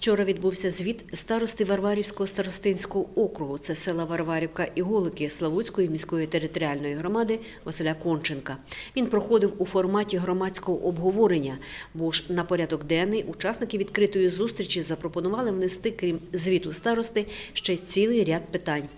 Вчора відбувся звіт старости Варварівського старостинського округу. Це села Варварівка і Голики Славутської міської територіальної громади Василя Конченка. Він проходив у форматі громадського обговорення, бо ж на порядок денний учасники відкритої зустрічі запропонували внести, крім звіту старости, ще цілий ряд питань.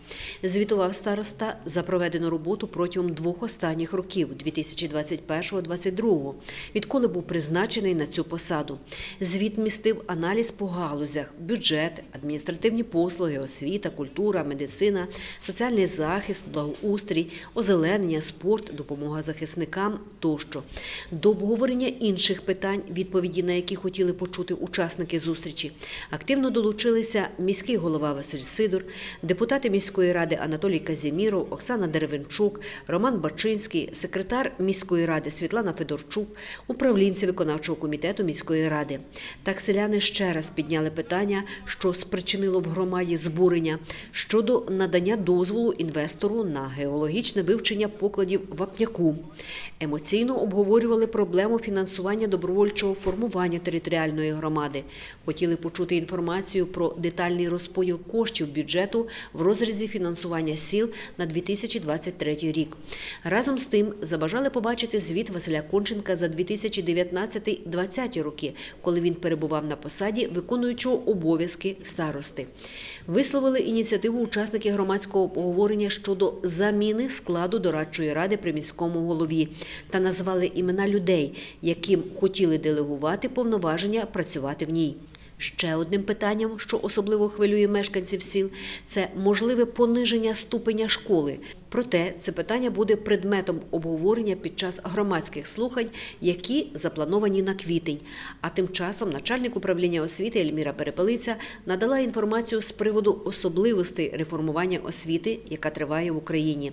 Звітував староста за проведену роботу протягом двох останніх років 2021-2022, відколи був призначений на цю посаду. Звіт містив аналіз по галузях, бюджет, адміністративні послуги, освіта, культура, медицина, соціальний захист, благоустрій, озеленення, спорт, допомога захисникам тощо. До обговорення інших питань, відповіді на які хотіли почути учасники зустрічі, активно долучилися міський голова Василь Сидор, депутати міської ради Анатолій Казіміров, Оксана Деревенчук, Роман Бачинський, секретар міської ради Світлана Федорчук, управлінці виконавчого комітету міської ради. Так селяни ще раз підняли питання, що спричинило в громаді збурення щодо надання дозволу інвестору на геологічне вивчення покладів вапняку. Емоційно обговорювали проблему фінансування добровольчого формування територіальної громади. Хотіли почути інформацію про детальний розподіл коштів бюджету в розрізі фінансування сіл на 2023 рік. Разом з тим забажали побачити звіт Василя Конченка за 2019-2020 роки, коли він перебував на посаді виконуючого обов'язки старости. Висловили ініціативу учасники громадського обговорення щодо заміни складу дорадчої ради при міському голові та назвали імена людей, яким хотіли делегувати повноваження працювати в ній. Ще одним питанням, що особливо хвилює мешканців сіл, це можливе пониження ступеня школи. Проте це питання буде предметом обговорення під час громадських слухань, які заплановані на квітень. А тим часом начальник управління освіти Ельміра Перепелиця надала інформацію з приводу особливостей реформування освіти, яка триває в Україні.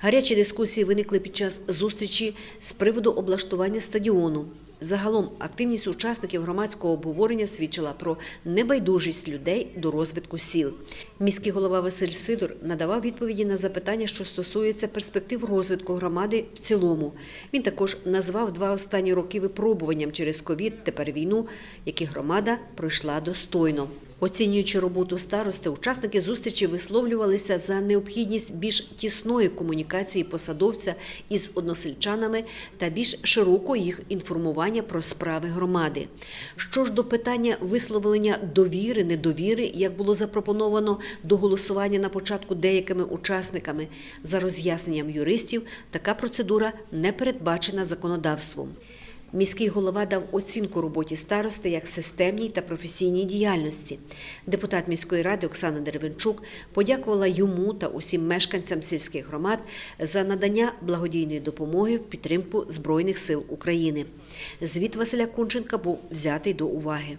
Гарячі дискусії виникли під час зустрічі з приводу облаштування стадіону. Загалом активність учасників громадського обговорення свідчила про небайдужість людей до розвитку сіл. Міський голова Василь Сидор надавав відповіді на запитання, що стосується перспектив розвитку громади в цілому. Він також назвав два останні роки випробуванням через ковід, тепер війну, які громада пройшла достойно. Оцінюючи роботу старости, учасники зустрічі висловлювалися за необхідність більш тісної комунікації посадовця із односельчанами та більш широкого їх інформування про справи громади. Що ж до питання висловлення довіри, недовіри, як було запропоновано до голосування на початку деякими учасниками, за роз'ясненням юристів, така процедура не передбачена законодавством. Міський голова дав оцінку роботі старости як системній та професійній діяльності. Депутат міської ради Оксана Деревенчук подякувала йому та усім мешканцям сільських громад за надання благодійної допомоги в підтримку Збройних сил України. Звіт Василя Кунченка був взятий до уваги.